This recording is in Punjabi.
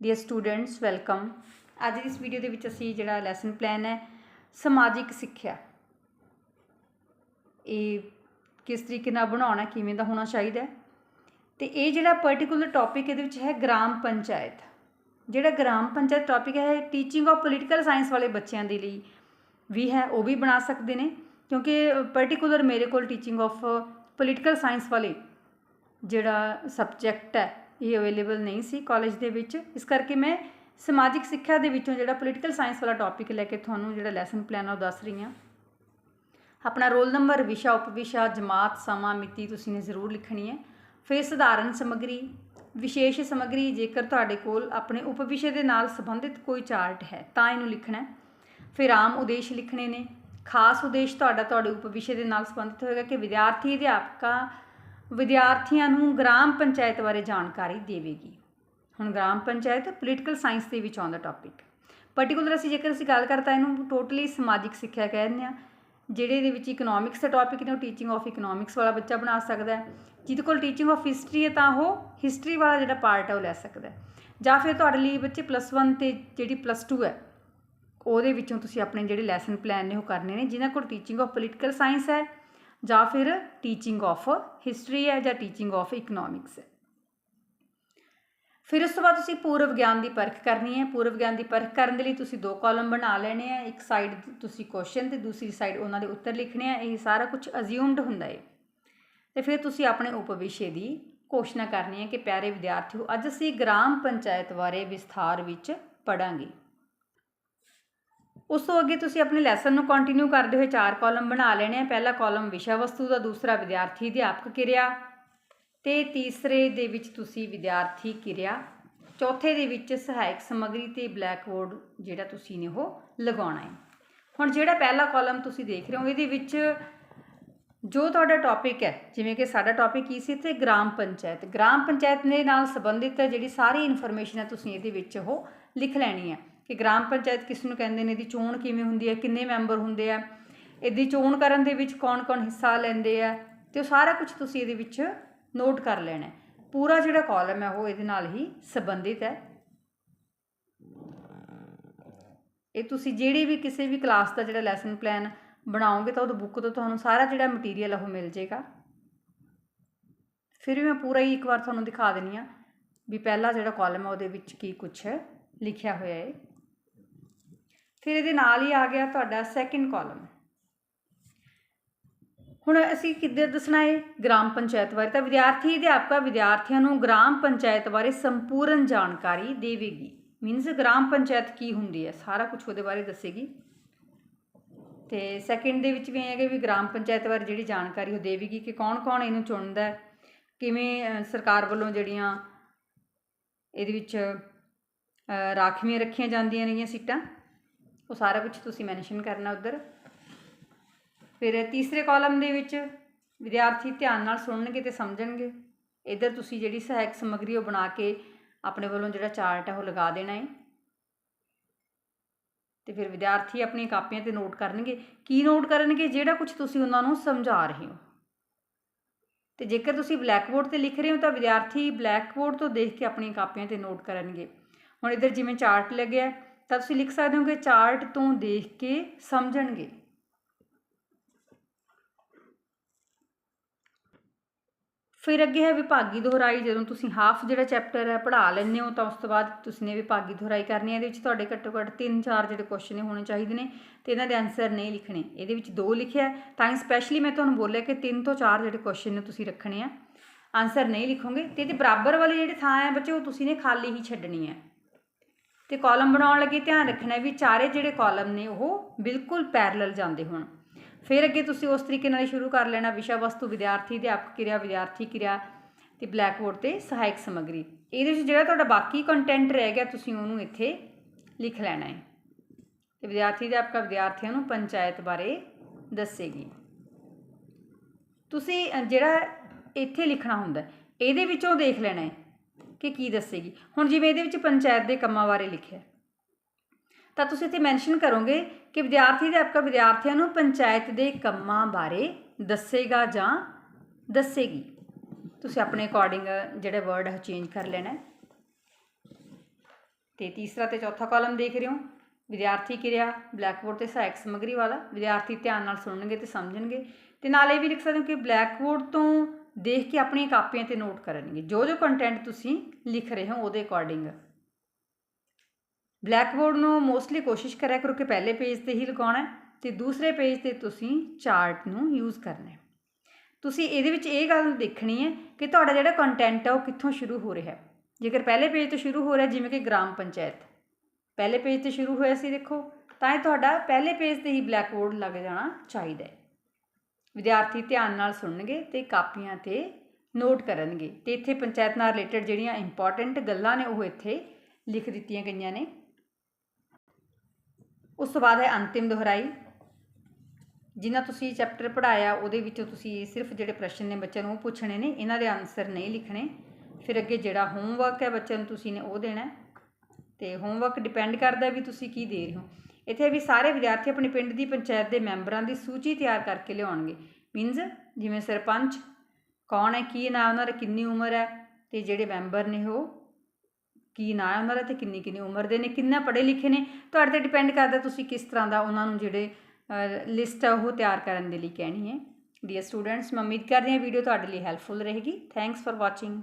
ਡੀਅਰ ਸਟੂਡੈਂਟਸ ਵੈਲਕਮ ਅੱਜ ਦੀ ਇਸ ਵੀਡੀਓ ਦੇ ਵਿੱਚ ਅਸੀਂ ਜਿਹੜਾ ਲੈਸਨ ਪਲਾਨ ਹੈ, ਸਮਾਜਿਕ ਸਿੱਖਿਆ। ਇਹ ਕਿਸ ਤਰੀਕੇ ਨਾਲ ਬਣਾਉਣਾ, ਕਿਵੇਂ ਦਾ ਹੋਣਾ ਚਾਹੀਦਾ ਹੈ? ਤੇ ਇਹ ਜਿਹੜਾ ਪਾਰਟਿਕੂਲਰ ਟੌਪਿਕ ਇਹਦੇ ਵਿੱਚ ਹੈ ਗ੍ਰਾਮ ਪੰਚਾਇਤ। ਜਿਹੜਾ ਗ੍ਰਾਮ ਪੰਚਾਇਤ ਟੌਪਿਕ ਹੈ ਟੀਚਿੰਗ ਆਫ ਪੋਲੀਟੀਕਲ ਸਾਇੰਸ ਵਾਲੇ ਬੱਚਿਆਂ ਦੇ ਲਈ ਵੀ ਹੈ, ਉਹ ਵੀ ਬਣਾ ਸਕਦੇ ਨੇ। ਕਿਉਂਕਿ ਪਾਰਟਿਕੂਲਰ ਮੇਰੇ ਕੋਲ ਟੀਚਿੰਗ ਆਫ ਪੋਲੀਟੀਕਲ ਸਾਇੰਸ ਵਾਲੇ ਜਿਹੜਾ ਸਬਜੈਕਟ ਹੈ ਇਹ ਅਵੇਲੇਬਲ ਨਹੀਂ ਸੀ ਕਾਲਜ ਦੇ ਵਿੱਚ। ਇਸ ਕਰਕੇ ਮੈਂ ਸਮਾਜਿਕ ਸਿੱਖਿਆ ਦੇ ਵਿੱਚੋਂ ਜਿਹੜਾ ਪੋਲੀਟੀਕਲ ਸਾਇੰਸ ਵਾਲਾ ਟੌਪਿਕ ਲੈ ਕੇ ਤੁਹਾਨੂੰ ਜਿਹੜਾ ਲੈਸਨ ਪਲਾਨ ਆ ਉਹ ਦੱਸ ਰਹੀ ਹਾਂ। ਆਪਣਾ ਰੋਲ ਨੰਬਰ ਵਿਸ਼ਾ, ਉਪਵਿਸ਼ਾ, ਜਮਾਤ, ਸਮਾਂ, ਮਿਤੀ ਤੁਸੀਂ ਨੇ ਜ਼ਰੂਰ ਲਿਖਣੀ ਹੈ। ਫਿਰ ਸਧਾਰਨ ਸਮੱਗਰੀ, ਵਿਸ਼ੇਸ਼ ਸਮੱਗਰੀ, ਜੇਕਰ ਤੁਹਾਡੇ ਕੋਲ ਆਪਣੇ ਉਪਵਿਸ਼ੇ ਦੇ ਨਾਲ ਸੰਬੰਧਿਤ ਕੋਈ ਚਾਰਟ ਹੈ, ਤਾਂ ਇਹਨੂੰ ਲਿਖਣਾ ਫਿਰ ਆਮ ਉਦੇਸ਼ ਲਿਖਣੇ ਨੇ। ਖਾਸ ਉਦੇਸ਼ ਤੁਹਾਡਾ ਤੁਹਾਡੇ ਉਪਵਿਸ਼ੇ ਦੇ ਨਾਲ ਸੰਬੰਧਿਤ ਹੋਏਗਾ ਕਿ ਵਿਦਿਆਰਥੀ, ਅਧਿਆਪਕਾਂ ਵਿਦਿਆਰਥੀਆਂ ਨੂੰ ਗ੍ਰਾਮ ਪੰਚਾਇਤ ਬਾਰੇ ਜਾਣਕਾਰੀ ਦੇਵੇਗੀ। ਹੁਣ ਗ੍ਰਾਮ ਪੰਚਾਇਤ ਪੋਲੀਟੀਕਲ ਸਾਇੰਸ ਦੇ ਵਿੱਚ ਆਉਂਦਾ ਟੌਪਿਕ ਪਾਰਟਿਕੂਲਰ ਅਸੀਂ ਜੇਕਰ ਅਸੀਂ ਗੱਲ ਕਰਤਾ ਇਹਨੂੰ ਟੋਟਲੀ ਸਮਾਜਿਕ ਸਿੱਖਿਆ ਕਹਿੰਦੇ ਆ ਜਿਹੜੇ ਦੇ ਵਿੱਚ ਇਕਨੋਮਿਕਸ ਦਾ ਟੌਪਿਕ ਨੇ, ਉਹ ਟੀਚਿੰਗ ਆਫ ਇਕਨੋਮਿਕਸ ਵਾਲਾ ਬੱਚਾ ਬਣਾ ਸਕਦਾ ਹੈ। ਜਿਹਦੇ ਕੋਲ ਟੀਚਿੰਗ ਆਫ ਹਿਸਟਰੀ ਹੈ ਤਾਂ ਉਹ ਹਿਸਟਰੀ ਵਾਲਾ ਜਿਹੜਾ ਪਾਰਟ ਹੈ ਉਹ ਲੈ ਸਕਦਾ ਜਾਂ ਫਿਰ ਤੁਹਾਡੇ ਲਈ ਬੱਚੇ ਪਲੱਸ 1 ਤੇ ਜਿਹੜੀ ਪਲੱਸ 2 ਹੈ, ਉਹਦੇ ਵਿੱਚੋਂ ਤੁਸੀਂ ਆਪਣੇ ਜਿਹੜੇ ਲੈਸਨ ਪਲਾਨ ਨੇ ਉਹ ਕਰਨੇ ਨੇ ਜਿਨ੍ਹਾਂ ਕੋਲ ਟੀਚਿੰਗ ਆਫ ਪੋਲੀਟੀਕਲ ਸਾਇੰਸ ਹੈ ਜਾਂ ਫਿਰ ਟੀਚਿੰਗ ਆਫ ਹਿਸਟਰੀ ਹੈ ਜਾਂ ਟੀਚਿੰਗ ਆਫ ਇਕਨੋਮਿਕਸ ਹੈ। ਫਿਰ ਉਸ ਤੋਂ ਬਾਅਦ ਤੁਸੀਂ ਪੂਰਵ ਗਿਆਨ ਦੀ ਪਰਖ ਕਰਨੀ ਹੈ। ਪੂਰਵ ਗਿਆਨ ਦੀ ਪਰਖ ਕਰਨ ਦੇ ਲਈ ਤੁਸੀਂ ਦੋ ਕਾਲਮ ਬਣਾ ਲੈਣੇ ਆ। ਇੱਕ ਸਾਈਡ ਤੁਸੀਂ ਕੁਐਸਚਨ ਤੇ ਦੂਸਰੀ ਸਾਈਡ ਉਹਨਾਂ ਦੇ ਉੱਤਰ ਲਿਖਣੇ ਆ। ਇਹ ਸਾਰਾ ਕੁਝ ਅਜ਼ਿਊਮਡ ਹੁੰਦਾ ਹੈ। ਤੇ ਫਿਰ ਤੁਸੀਂ ਆਪਣੇ ਉਪਵਿਸ਼ੇ ਦੀ ਘੋਸ਼ਣਾ ਕਰਨੀ ਹੈ ਕਿ ਪਿਆਰੇ ਵਿਦਿਆਰਥੀਓ, ਅੱਜ ਅਸੀਂ ਗ੍ਰਾਮ ਪੰਚਾਇਤ ਬਾਰੇ ਵਿਸਥਾਰ ਵਿੱਚ ਪੜਾਂਗੇ ਉਸ ਤੋਂ ਅੱਗੇ ਤੁਸੀਂ ਆਪਣੇ ਲੈਸਨ ਨੂੰ ਕੰਟੀਨਿਊ ਕਰਦੇ ਹੋਏ ਚਾਰ ਕਾਲਮ ਬਣਾ ਲੈਣੇ ਆ। ਪਹਿਲਾ ਕਾਲਮ ਵਿਸ਼ਾ ਵਸਤੂ ਦਾ, ਦੂਸਰਾ ਵਿਦਿਆਰਥੀ ਅਧਿਆਪਕ ਕਿਰਿਆ ਤੇ ਤੀਸਰੇ ਦੇ ਵਿੱਚ ਤੁਸੀਂ ਵਿਦਿਆਰਥੀ ਕਿਰਿਆ, ਚੌਥੇ ਦੇ ਵਿੱਚ ਸਹਾਇਕ ਸਮੱਗਰੀ ਤੇ ਬਲੈਕ ਬੋਰਡ ਜਿਹੜਾ ਤੁਸੀਂ ਨੇ ਉਹ ਲਗਾਉਣਾ ਹੈ। ਹੁਣ ਜਿਹੜਾ ਪਹਿਲਾ ਕਾਲਮ ਤੁਸੀਂ ਦੇਖ ਰਹੇ ਹੋ, ਇਹਦੇ ਵਿੱਚ ਜੋ ਤੁਹਾਡਾ ਟੌਪਿਕ ਹੈ, ਜਿਵੇਂ ਕਿ ਸਾਡਾ ਟੌਪਿਕ ਕੀ ਸੀ? ਤੇ ਗ੍ਰਾਮ ਪੰਚਾਇਤ। ਗ੍ਰਾਮ ਪੰਚਾਇਤ ਦੇ ਨਾਲ ਸੰਬੰਧਿਤ ਜਿਹੜੀ ਸਾਰੀ ਇਨਫੋਰਮੇਸ਼ਨ ਹੈ, ਤੁਸੀਂ ਇਹਦੇ ਵਿੱਚ ਉਹ ਲਿਖ ਲੈਣੀ ਹੈ। ਕਿ ਗ੍ਰਾਮ ਪੰਚਾਇਤ ਕਿਸ ਨੂੰ ਕਹਿੰਦੇ ਨੇ, ਇਹਦੀ ਚੋਣ ਕਿਵੇਂ ਹੁੰਦੀ ਹੈ, ਕਿੰਨੇ ਮੈਂਬਰ ਹੁੰਦੇ ਆ, ਇਹਦੀ ਚੋਣ ਕਰਨ ਦੇ ਵਿੱਚ ਕੌਣ-ਕੌਣ ਹਿੱਸਾ ਲੈਂਦੇ ਆ, ਤੇ ਉਹ ਸਾਰਾ ਕੁਝ ਤੁਸੀਂ ਇਹਦੇ ਵਿੱਚ ਨੋਟ ਕਰ ਲੈਣਾ ਪੂਰਾ ਜਿਹੜਾ ਕਾਲਮ ਹੈ, ਉਹ ਇਹਦੇ ਨਾਲ ਹੀ ਸੰਬੰਧਿਤ ਹੈ। ਇਹ ਤੁਸੀਂ ਜਿਹੜੀ ਵੀ ਕਿਸੇ ਵੀ ਕਲਾਸ ਦਾ ਜਿਹੜਾ ਲੈਸਨ ਪਲਾਨ ਬਣਾਓਗੇ, ਤਾਂ ਉਹਦੇ ਬੁੱਕ ਤੋਂ ਤੁਹਾਨੂੰ ਸਾਰਾ ਜਿਹੜਾ ਮਟੀਰੀਅਲ ਉਹ ਮਿਲ ਜਾਏਗਾ। ਫਿਰ ਵੀ ਮੈਂ ਪੂਰਾ ਹੀ ਇੱਕ ਵਾਰ ਤੁਹਾਨੂੰ ਦਿਖਾ ਦਿੰਨੀ ਆ ਵੀ ਪਹਿਲਾ ਜਿਹੜਾ ਕਾਲਮ ਹੈ, ਉਹਦੇ ਵਿੱਚ ਕੀ ਕੁਝ ਲਿਖਿਆ ਹੋਇਆ ਹੈ। ਫਿਰ ਇਹਦੇ ਨਾਲ ਹੀ ਆ ਗਿਆ ਤੁਹਾਡਾ ਸੈਕਿੰਡ ਕਾਲਮ ਹੁਣ ਅਸੀਂ ਕਿੱਦਾਂ ਦੱਸਣਾ ਹੈ ਗ੍ਰਾਮ ਪੰਚਾਇਤ ਬਾਰੇ। ਤਾਂ ਵਿਦਿਆਰਥੀ, ਅਧਿਆਪਕਾ ਵਿਦਿਆਰਥੀਆਂ ਨੂੰ ਗ੍ਰਾਮ ਪੰਚਾਇਤ ਬਾਰੇ ਸੰਪੂਰਨ ਜਾਣਕਾਰੀ ਦੇਵੇਗੀ। ਮੀਨਸ ਗ੍ਰਾਮ ਪੰਚਾਇਤ ਕੀ ਹੁੰਦੀ ਹੈ? ਸਾਰਾ ਕੁਝ ਉਹਦੇ ਬਾਰੇ ਦੱਸੇਗੀ। ਤੇ ਸੈਕਿੰਡ ਦੇ ਵਿੱਚ ਵੀ ਇਹ ਹੈ ਕਿ ਵੀ ਗ੍ਰਾਮ ਪੰਚਾਇਤ ਬਾਰੇ ਜਿਹੜੀ ਜਾਣਕਾਰੀ ਉਹ ਦੇਵੇਗੀ ਕਿ ਕੌਣ-ਕੌਣ ਇਹਨੂੰ ਚੁਣਦਾ ਹੈ। ਕਿਵੇਂ ਸਰਕਾਰ ਵੱਲੋਂ ਜਿਹੜੀਆਂ ਇਹਦੇ ਵਿੱਚ ਰਾਖਵੀਆਂ ਰੱਖੀਆਂ ਜਾਂਦੀਆਂ ਨੇਗੀਆਂ ਸੀਟਾਂ। ਉਹ ਸਾਰਾ ਕੁਝ ਤੁਸੀਂ ਮੈਂਸ਼ਨ ਕਰਨਾ ਉਧਰ। ਫਿਰ ਤੀਸਰੇ ਕਾਲਮ ਦੇ ਵਿੱਚ ਵਿਦਿਆਰਥੀ ਧਿਆਨ ਨਾਲ ਸੁਣਨਗੇ ਤੇ ਸਮਝਣਗੇ। ਇਧਰ ਤੁਸੀਂ ਜਿਹੜੀ ਸਹਾਇਕ ਸਮੱਗਰੀ ਉਹ ਬਣਾ ਕੇ ਆਪਣੇ ਵੱਲੋਂ ਜਿਹੜਾ ਚਾਰਟ ਹੈ ਉਹ ਲਗਾ ਦੇਣਾ ਹੈ। ਤੇ ਫਿਰ ਵਿਦਿਆਰਥੀ ਆਪਣੀਆਂ ਕਾਪੀਆਂ ਤੇ ਨੋਟ ਕਰਨਗੇ। ਕੀ ਨੋਟ ਕਰਨਗੇ? ਜਿਹੜਾ ਕੁਝ ਤੁਸੀਂ ਉਹਨਾਂ ਨੂੰ ਸਮਝਾ ਰਹੇ ਹੋ। ਤੇ ਜੇਕਰ ਤੁਸੀਂ ਬਲੈਕਬੋਰਡ ਤੇ ਲਿਖ ਰਹੇ ਹੋ ਤਾਂ ਵਿਦਿਆਰਥੀ ਬਲੈਕਬੋਰਡ ਤੋਂ ਦੇਖ ਕੇ ਆਪਣੀਆਂ ਕਾਪੀਆਂ ਤੇ ਨੋਟ ਕਰਨਗੇ। ਹੁਣ ਇਧਰ ਜਿਵੇਂ ਚਾਰਟ ਲੱਗਿਆ ਤਾਂ ਤੁਸੀਂ ਲਿਖ ਸਕਦੇ ਹੋ ਕਿ ਚਾਰਟ ਤੋਂ ਦੇਖ ਕੇ ਸਮਝਣਗੇ। ਫਿਰ ਅੱਗੇ ਹੈ ਵਿਭਾਗੀ ਦੁਹਰਾਈ। ਜਦੋਂ ਤੁਸੀਂ ਹਾਫ ਜਿਹੜਾ ਚੈਪਟਰ ਹੈ ਪੜ੍ਹਾ ਲੈਂਦੇ ਹੋ ਤਾਂ ਉਸ ਤੋਂ ਬਾਅਦ ਤੁਸੀਂ ਨੇ ਵਿਭਾਗੀ ਦੁਹਰਾਈ ਕਰਨੀ ਹੈ। ਇਹਦੇ ਵਿੱਚ ਤੁਹਾਡੇ ਘੱਟੋ ਘੱਟ 3-4 ਜਿਹੜੇ ਕੁਐਸਚਨ ਹੋਣੇ ਚਾਹੀਦੇ ਨੇ ਤੇ ਇਹਨਾਂ ਦੇ ਆਨਸਰ ਨਹੀਂ ਲਿਖਣੇ। ਇਹਦੇ ਵਿੱਚ ਦੋ ਲਿਖਿਆ ਤਾਂ ਸਪੈਸ਼ਲੀ ਮੈਂ ਤੁਹਾਨੂੰ ਬੋਲਿਆ ਕਿ 3 ਤੋਂ 4 ਜਿਹੜੇ ਕੁਐਸਚਨ ਨੇ ਤੁਸੀਂ ਰੱਖਣੇ ਆ। ਆਨਸਰ ਨਹੀਂ ਲਿਖੋਗੇ ਤੇ ਇਹਦੇ ਬਰਾਬਰ ਵਾਲੀ ਜਿਹੜੀ ਥਾਂ ਹੈ ਬੱਚੇ, ਉਹ ਤੁਸੀਂ ਨੇ ਖਾਲੀ ਹੀ ਛੱਡਣੀ ਹੈ। ਤੇ ਕਾਲਮ ਬਣਾਉਣ ਲੱਗੇ, ਧਿਆਨ ਰੱਖਣਾ ਵੀ ਚਾਰੇ ਜਿਹੜੇ ਕਾਲਮ ਨੇ ਉਹ ਬਿਲਕੁਲ ਪੈਰਲਲ ਜਾਂਦੇ ਹੋਣ। ਫਿਰ ਅੱਗੇ ਤੁਸੀਂ ਉਸ ਤਰੀਕੇ ਨਾਲ ਸ਼ੁਰੂ ਕਰ ਲੈਣਾ ਵਿਸ਼ਾ ਵਸਤੂ ਵਿਦਿਆਰਥੀ, ਅਧਿਆਪਕ ਕਿਰਿਆ, ਵਿਦਿਆਰਥੀ ਕਿਰਿਆ ਤੇ ਬਲੈਕਬੋਰਡ ਤੇ ਸਹਾਇਕ ਸਮੱਗਰੀ। ਇਹਦੇ ਵਿੱਚ ਜਿਹੜਾ ਤੁਹਾਡਾ ਬਾਕੀ ਕੰਟੈਂਟ ਰਹਿ ਗਿਆ, ਤੁਸੀਂ ਉਹਨੂੰ ਇੱਥੇ ਲਿਖ ਲੈਣਾ ਹੈ। ਤੇ ਵਿਦਿਆਰਥੀ, ਅਧਿਆਪਕਾ ਵਿਦਿਆਰਥੀਆਂ ਨੂੰ ਪੰਚਾਇਤ ਬਾਰੇ ਦੱਸੇਗੀ। ਤੁਸੀਂ ਜਿਹੜਾ ਇੱਥੇ ਲਿਖਣਾ ਹੁੰਦਾ, ਇਹਦੇ ਵਿੱਚੋਂ ਦੇਖ ਲੈਣਾ ਹੈ। ਕਿ ਕੀ ਦੱਸੇਗੀ? ਹੁਣ ਜਿਵੇਂ ਇਹਦੇ ਵਿੱਚ ਪੰਚਾਇਤ ਦੇ ਕੰਮਾਂ ਬਾਰੇ ਲਿਖਿਆ ਤਾਂ ਤੁਸੀਂ ਇੱਥੇ ਮੈਂਸ਼ਨ ਕਰੋਗੇ ਕਿ ਵਿਦਿਆਰਥੀ ਅਧਿਆਪਕ ਵਿਦਿਆਰਥੀਆਂ ਨੂੰ ਪੰਚਾਇਤ ਦੇ ਕੰਮਾਂ ਬਾਰੇ ਦੱਸੇਗਾ ਜਾਂ ਦੱਸੇਗੀ। ਤੁਸੀਂ ਆਪਣੇ ਅਕੋਰਡਿੰਗ ਜਿਹੜਾ ਵਰਡ ਹੈ ਚੇਂਜ ਕਰ ਲੈਣਾ ਹੈ। ਤੇ ਤੀਸਰਾ ਤੇ ਚੌਥਾ ਕਾਲਮ ਦੇਖ ਰਹੇ ਹੋ। ਵਿਦਿਆਰਥੀ ਕਿਰਿਆ ਬਲੈਕਬੋਰਡ ਤੇ ਸਹਾਇਕ ਸਮੱਗਰੀ ਵਾਲਾ। ਵਿਦਿਆਰਥੀ ਧਿਆਨ ਨਾਲ ਸੁਣਨਗੇ ਤੇ ਸਮਝਣਗੇ। ਤੇ ਨਾਲ ਇਹ ਵੀ ਲਿਖ ਸਕਦੇ ਹੋ ਕਿ ਬਲੈਕਬੋਰਡ ਤੋਂ ਦੇਖ ਕੇ ਆਪਣੀਆਂ ਕਾਪੀਆਂ ਤੇ ਨੋਟ ਕਰਨਗੇ। ਜੋ ਜੋ ਕੰਟੈਂਟ ਤੁਸੀਂ ਲਿਖ ਰਹੇ ਹੋ ਉਹਦੇ ਅਕੋਰਡਿੰਗ ਬਲੈਕਬੋਰਡ ਨੂੰ ਮੋਸਟਲੀ ਕੋਸ਼ਿਸ਼ ਕਰਿਆ ਕਰੋ ਕਿ ਪਹਿਲੇ ਪੇਜ ਤੇ ਹੀ ਲਗਾਉਣਾ ਹੈ ਤੇ ਦੂਸਰੇ ਪੇਜ ਤੇ ਤੁਸੀਂ ਚਾਰਟ ਨੂੰ ਯੂਜ਼ ਕਰਨਾ ਹੈ। ਤੁਸੀਂ ਇਹਦੇ ਵਿੱਚ ਇਹ ਗੱਲ ਦੇਖਣੀ ਹੈ ਕਿ ਤੁਹਾਡਾ ਜਿਹੜਾ ਕੰਟੈਂਟ ਹੈ ਉਹ ਕਿੱਥੋਂ ਸ਼ੁਰੂ ਹੋ ਰਿਹਾ ਹੈ। ਜੇਕਰ ਪਹਿਲੇ ਪੇਜ ਤੋਂ ਸ਼ੁਰੂ ਹੋ ਰਿਹਾ ਜਿਵੇਂ ਕਿ ਗ੍ਰਾਮ ਪੰਚਾਇਤ। ਪਹਿਲੇ ਪੇਜ ਤੇ ਸ਼ੁਰੂ ਹੋਇਆ ਸੀ ਦੇਖੋ, ਤਾਂ ਇਹ ਤੁਹਾਡਾ ਪਹਿਲੇ ਪੇਜ ਤੇ ਹੀ ਬਲੈਕਬੋਰਡ ਲੱਗ ਜਾਣਾ ਚਾਹੀਦਾ ਹੈ। ਵਿਦਿਆਰਥੀ ਧਿਆਨ ਨਾਲ ਸੁਣਨਗੇ ਤੇ ਕਾਪੀਆਂ ਤੇ ਨੋਟ ਕਰਨਗੇ। ਤੇ ਇੱਥੇ ਪੰਚਾਇਤ ਨਾਲ ਰਿਲੇਟਡ ਜਿਹੜੀਆਂ ਇੰਪੋਰਟੈਂਟ ਗੱਲਾਂ ਨੇ, ਉਹ ਇੱਥੇ ਲਿਖ ਦਿੱਤੀਆਂ ਗਈਆਂ ਨੇ। ਉਸ ਤੋਂ ਬਾਅਦ ਹੈ ਅੰਤਿਮ ਦੁਹਰਾਈ। ਜਿਨ੍ਹਾਂ ਤੁਸੀਂ ਚੈਪਟਰ ਪੜਾਇਆ ਉਹਦੇ ਵਿੱਚੋਂ ਤੁਸੀਂ ਸਿਰਫ ਜਿਹੜੇ ਪ੍ਰਸ਼ਨ ਨੇ ਬੱਚਿਆਂ ਨੂੰ ਉਹ ਪੁੱਛਣੇ ਨੇ, ਇਹਨਾਂ ਦੇ ਆਨਸਰ ਨਹੀਂ ਲਿਖਣੇ। ਫਿਰ ਅੱਗੇ ਜਿਹੜਾ ਹੋਮਵਰਕ ਹੈ ਬੱਚਿਆਂ ਨੂੰ ਤੁਸੀਂ ਨੇ ਉਹ ਦੇਣਾ ਹੈ। ਤੇ ਹੋਮਵਰਕ ਡਿਪੈਂਡ ਕਰਦਾ ਵੀ ਤੁਸੀਂ ਕੀ ਦੇ ਰਹੇ ਹੋ। ਇੱਥੇ ਵੀ ਸਾਰੇ ਵਿਦਿਆਰਥੀ ਆਪਣੇ ਪਿੰਡ ਦੀ ਪੰਚਾਇਤ ਦੇ ਮੈਂਬਰਾਂ ਦੀ ਸੂਚੀ ਤਿਆਰ ਕਰਕੇ ਲਿਆਉਣਗੇ। ਮੀਨਜ਼ ਜਿਵੇਂ ਸਰਪੰਚ, ਕੌਣ ਹੈ, ਕੀ ਨਾਮ ਉਹਨਾਂ ਦਾ, ਕਿੰਨੀ ਉਮਰ ਹੈ ਤੇ ਜਿਹੜੇ ਮੈਂਬਰ ਨੇ ਉਹ, ਕੀ ਨਾਂ ਹੈ ਉਹਨਾਂ ਦਾ ਤੇ ਕਿੰਨੀ ਕਿੰਨੀ ਉਮਰ ਦੇ ਨੇ, ਕਿੰਨਾ ਪੜ੍ਹੇ ਲਿਖੇ ਨੇ, ਤੁਹਾਡੇ ਤੇ ਡਿਪੈਂਡ ਕਰਦਾ ਤੁਸੀਂ ਕਿਸ ਤਰ੍ਹਾਂ ਦਾ ਉਹਨਾਂ ਨੂੰ ਜਿਹੜੇ ਲਿਸਟ ਹੈ ਉਹ ਤਿਆਰ ਕਰਨ ਦੇ ਲਈ ਕਹਿਣੀ ਹੈ। ਡੀਅਰ ਸਟੂਡੈਂਟਸ ਮੈਂ ਉਮੀਦ ਕਰਦੀ ਹਾਂ ਵੀਡੀਓ ਤੁਹਾਡੇ ਲਈ ਹੈਲਪਫੁਲ ਰਹੇਗੀ। Thanks for watching